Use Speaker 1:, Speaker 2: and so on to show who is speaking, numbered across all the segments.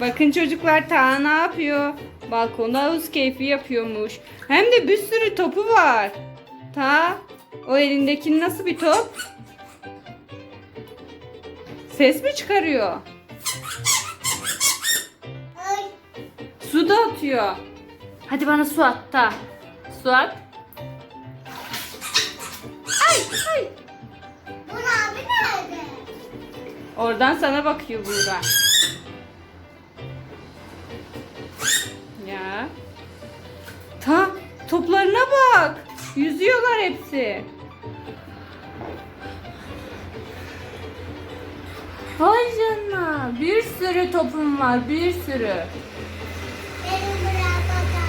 Speaker 1: Bakın çocuklar ta ne yapıyor? Balkonda havuz keyfi yapıyormuş. Hem de bir sürü topu var. Ta o elindeki nasıl bir top? Ses mi çıkarıyor? Su da atıyor. Hadi bana su at ta. Su at. Ay ay.
Speaker 2: Bu abi nerede?
Speaker 1: Oradan sana bakıyor Buğra. Ya. Ta toplarına bak. Yüzüyorlar hepsi. Vay canına. Bir sürü topum var. Bir sürü.
Speaker 2: Beni bırak baba.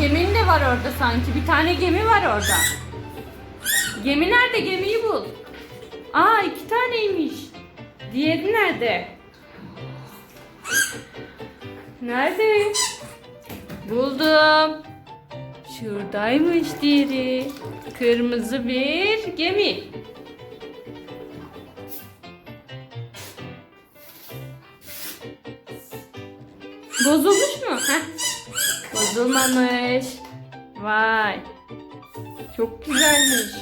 Speaker 1: Gemin de var orada sanki. Bir tane gemi var orada. Gemi nerede? Gemiyi bul. Aa iki taneymiş. Diğeri nerede? Nerede? Buldum. Şuradaymış diğeri. Kırmızı bir gemi. Bozulmuş mu? Heh. Bozulmamış. Vay. Çok güzelmiş.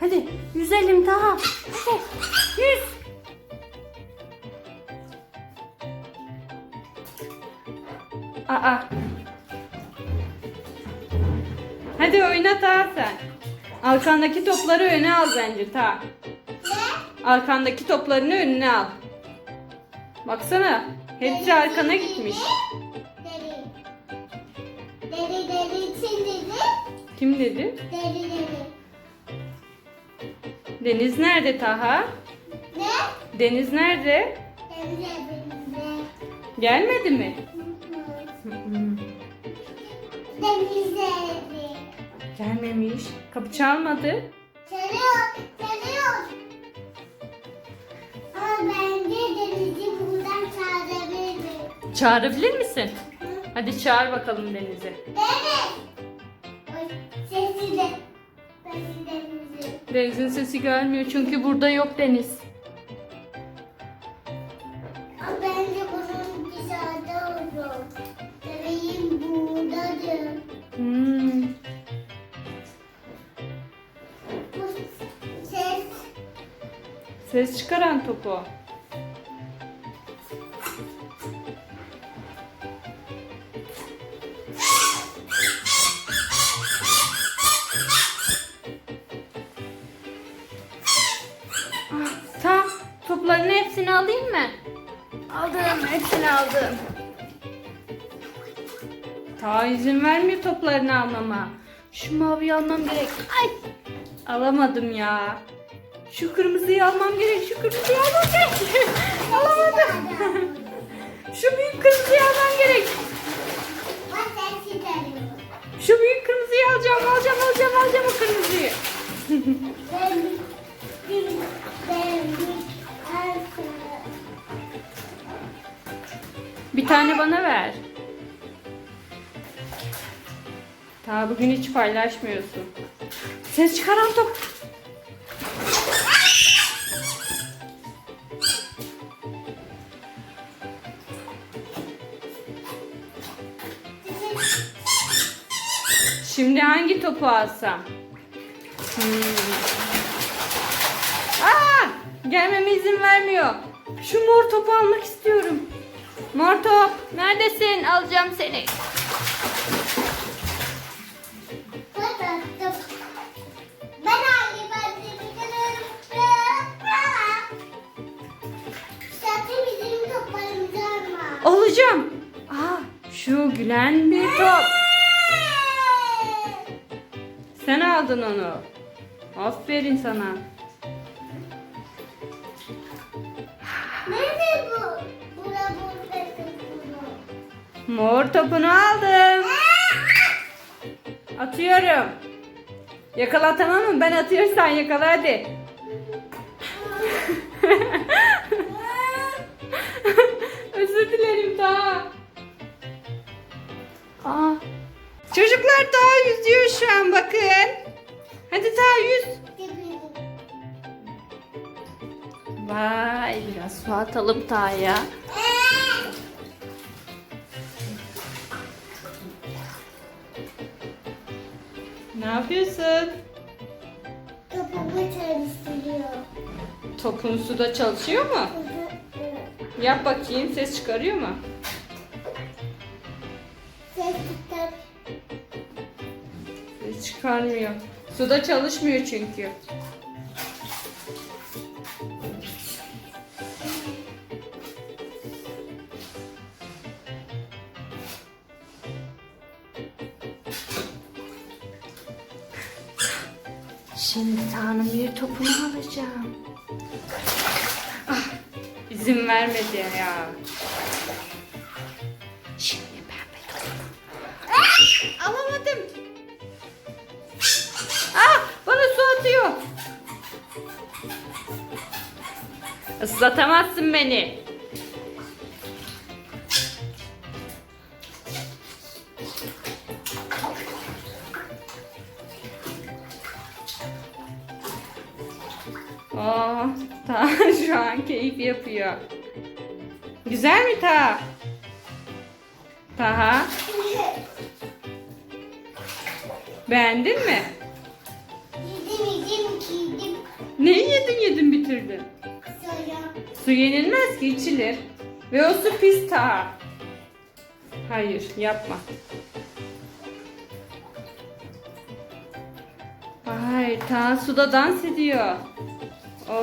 Speaker 1: Hadi yüzelim daha. Hadi yüz. Aa. Hadi oyna ta sen. Arkandaki topları öne al bence ta.
Speaker 2: Ne?
Speaker 1: Arkandaki toplarını önüne al. Baksana. Hepsi arkana gitmiş.
Speaker 2: Deri. Deri deri için dedi.
Speaker 1: Kim dedi?
Speaker 2: Deri deri.
Speaker 1: Deniz nerede Taha?
Speaker 2: Ne?
Speaker 1: Deniz nerede?
Speaker 2: Denize denize.
Speaker 1: Gelmedi mi?
Speaker 2: Denize.
Speaker 1: Gelmemiş. Kapı çalmadı.
Speaker 2: Çalıyor, çalıyor. Ama bence denizi buradan çağırabilirim.
Speaker 1: Çağırabilir misin? Hadi çağır bakalım Deniz'i.
Speaker 2: Deniz! Sesi de. Sesi denizi.
Speaker 1: Deniz'in sesi gelmiyor çünkü burada yok Deniz.
Speaker 2: Ses
Speaker 1: çıkaran topu. Ah, Tamam. Topların hepsini alayım mı? Aldım. Hepsini aldım. Ta izin vermiyor toplarını almama. Şu maviyi almam gerek. Ay. Alamadım ya. Şu kırmızıyı almam gerek. Şu kırmızıyı almam gerek. Alamadım. Şu büyük kırmızıyı almam gerek. Şu büyük kırmızıyı alacağım, alacağım, alacağım, alacağım o kırmızıyı.
Speaker 2: Bir
Speaker 1: tane bana ver. Ta bugün hiç paylaşmıyorsun. Ses çıkaran top. Şimdi hangi topu alsam? Hmm. Aa! Gelmeme izin vermiyor. Şu mor topu almak istiyorum. Mor top, neredesin? Alacağım seni. Alacağım. Aa, şu gülen bir top. Sen aldın onu. Aferin sana.
Speaker 2: Nerede bu? Bura burada bunu.
Speaker 1: Mor topunu aldım. Atıyorum. Yakala tamam mı? Ben atıyorsan yakala hadi. atalım Taha'ya. Ne yapıyorsun?
Speaker 2: Topumu çalıştırıyor.
Speaker 1: Topun suda çalışıyor mu? Yap bakayım ses çıkarıyor mu?
Speaker 2: Ses tutar.
Speaker 1: Ses çıkarmıyor. Suda çalışmıyor çünkü. Tanrım bir topunu alacağım. Ah, izin vermedi ya. Şimdi pembe topunu. Ah, alamadım. Ah, bana su atıyor. Islatamazsın beni. Aa, ta şu an keyif yapıyor. Güzel mi ta? Taha, beğendin mi?
Speaker 2: Yedim yedim yedim.
Speaker 1: Ne yedin yedin bitirdin? Su yenilmez ki içilir. Ve o su pis ta. Hayır yapma. Ay ta suda dans ediyor. Ay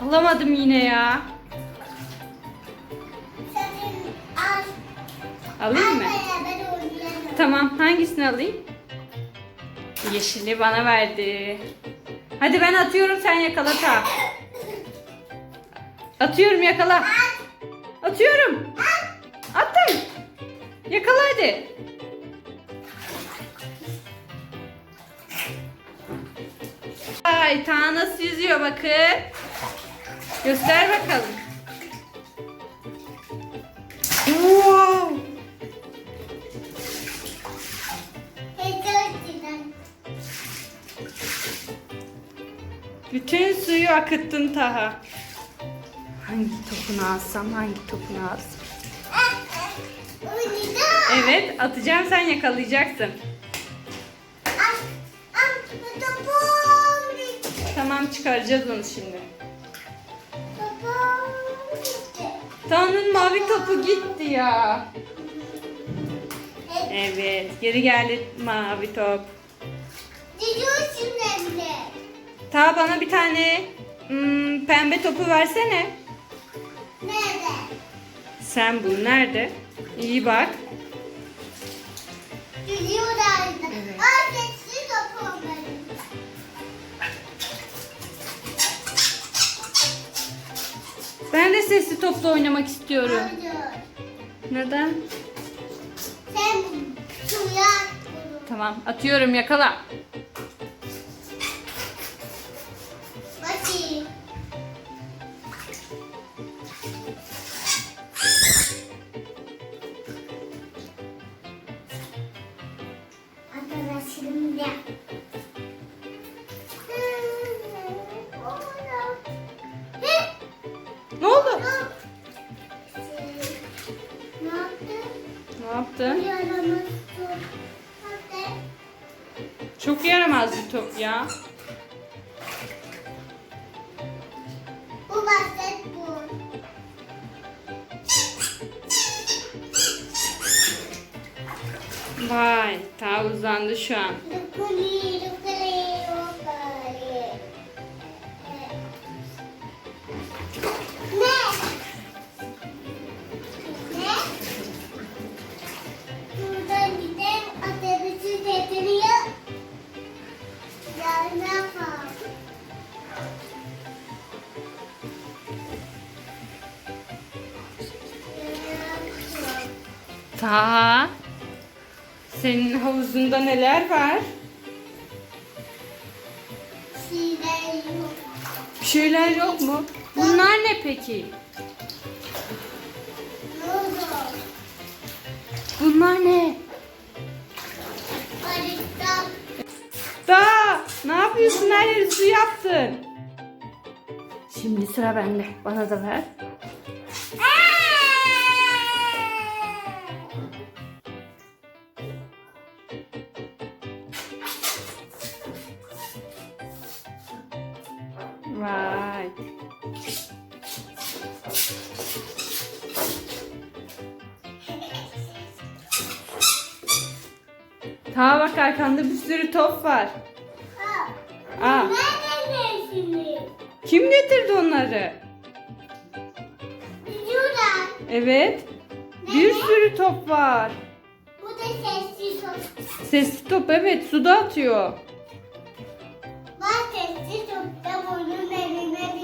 Speaker 1: alamadım yine ya. Alayım mı? Tamam hangisini alayım? Yeşili bana verdi. Hadi ben atıyorum sen yakala ta. Atıyorum yakala. Atıyorum. Yakala hadi. Ay ta nasıl yüzüyor bakın. Göster bakalım. Wow. Bütün suyu akıttın Taha. Hangi topunu alsam, hangi topunu alsam? Evet, atacağım sen yakalayacaksın. Tamam çıkaracağız onu şimdi. Taha'nın mavi topu gitti ya. Evet, geri geldi mavi top. Taha bana bir tane hmm, pembe topu versene.
Speaker 2: Nerede?
Speaker 1: Sen bu nerede? İyi bak. Evet. Ben de sesli topla oynamak istiyorum.
Speaker 2: Hayır.
Speaker 1: Neden?
Speaker 2: Sen suya.
Speaker 1: Tamam, atıyorum yakala.
Speaker 2: Hadi.
Speaker 1: Çok yaramaz bir top ya.
Speaker 2: Bu basketbol.
Speaker 1: Vay, ta uzandı şu an. Ta. Senin havuzunda neler var?
Speaker 2: Şeyler yok.
Speaker 1: Bir şeyler yok mu? Bunlar ne peki? Bunlar ne? Da ne yapıyorsun her yeri su yaptın. Şimdi sıra bende. Bana da ver. Ta bak arkanda bir sürü top var. Aa.
Speaker 2: Nerede şimdi?
Speaker 1: Kim getirdi onları?
Speaker 2: Şuradan.
Speaker 1: Evet. Bir sürü top var.
Speaker 2: Bu da sessiz top.
Speaker 1: Sesli top evet suda atıyor. Bak sessiz top da bunun eline.